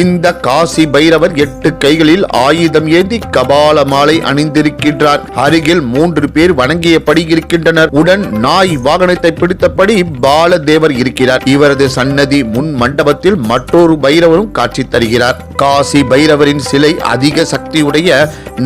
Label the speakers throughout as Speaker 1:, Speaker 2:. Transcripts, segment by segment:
Speaker 1: இந்த காசி பைரவர் எட்டு கைகளில் ஆயுதம் ஏந்தி கபால மாலை அணிந்திருக்கின்றார். அருகில் மூன்று பேர் வணங்கியபடி இருக்கின்றனர். உடன் நாய் வாகனத்தை பிடித்தபடி பாலதேவர் இருக்கிறார். இவரது சன்னதி முன் மண்டபத்தில் மற்றொரு பைரவரும் காட்சி தருகிறார். காசி பைரவரின் சிலை அதிக சக்தியுடைய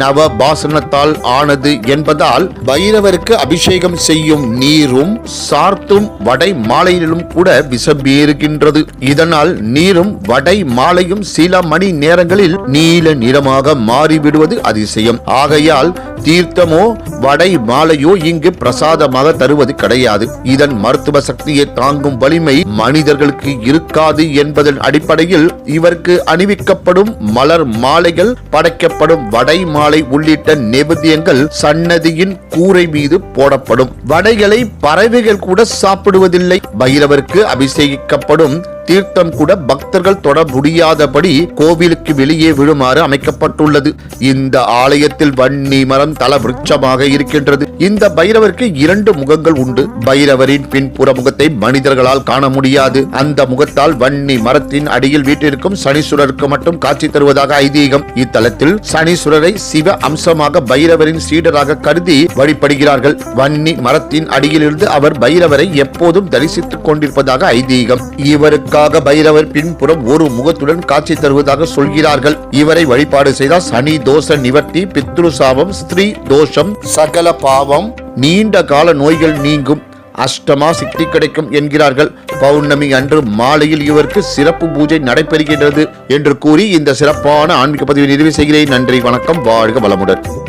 Speaker 1: நவபாசனத்தால் ஆனது என்பதால் பைரவருக்கு அபிஷேகம் செய்யும் நீரும் சார்த்தும் வடை மாலையிலும் கூட விசம்பியிருக்கின்றது இதனால் நீரும் வடை மாலையும் சில மணி நேரங்களில் நீல நிறமாக மாறிவிடுவது அதிசயம். ஆகையால் தீர்த்தமோ வடை மாலையோ இங்கு பிரசாதமாக தருவது கிடையாது. இதன் மருத்துவ சக்தியை தாங்கும் வலிமை மனிதர்களுக்கு இருக்காது என்பதன் அடிப்படையில் இவருக்கு அணிவிக்கப்படும் மலர் மாலைகள் படைக்கப்படும் வடை மாலை உள்ளிட்ட நெபுதியங்கள் சன்னதியின் கூரை மீது போடப்படும். வடைகளை பறவைகள் கூட சாப்பிடுவதில்லை. பைரவருக்கு அபிஷேகிக்கப்படும் தீர்த்தம் கூட பக்தர்கள் தொட முடியாதபடி கோவிலுக்கு வெளியே விழுமாறு அமைக்கப்பட்டுள்ளது. இந்த ஆலயத்தில் வன்னி மரம் தல விருட்சமாக இருக்கின்றது. இந்த பைரவருக்கு இரண்டு முகங்கள் உண்டு. பைரவரின் பின்புற முகத்தை மனிதர்களால் காண முடியாது. அந்த முகத்தால் வன்னி மரத்தின் அடியில் வீட்டிற்கும் சனீஸ்வரருக்கு மட்டும் காட்சி தருவதாக ஐதீகம். இத்தலத்தில் சனீஸ்வரரை சிவ அம்சமாக பைரவரின் சீடராக கருதி வழிபடுகிறார்கள். வன்னி மரத்தின் அடியிலிருந்து அவர் பைரவரை எப்போதும் தரிசித்துக் கொண்டிருப்பதாக ஐதீகம். இவருக்காக பைரவர் பின்புறம் ஒரு முகத்துடன் காட்சி தருவதாக சொல்கிறார்கள். இவரை வழிபாடு செய்தால் சனி தோஷ நிவர்த்தி பித்ரு சாபம் ஸ்திரீ தோஷம் சகல பாவம் நீண்ட கால நோய்கள் நீங்கும். அஷ்டமா சித்தி கிடைக்கும் என்கிறார்கள். பௌர்ணமி அன்று மாலையில் இவருக்கு சிறப்பு பூஜை நடைபெறுகின்றது என்று கூறி இந்த சிறப்பான ஆன்மீக பதிவை நிறைவு செய்கிறேன். நன்றி வணக்கம் வாழ்க வளமுடன்.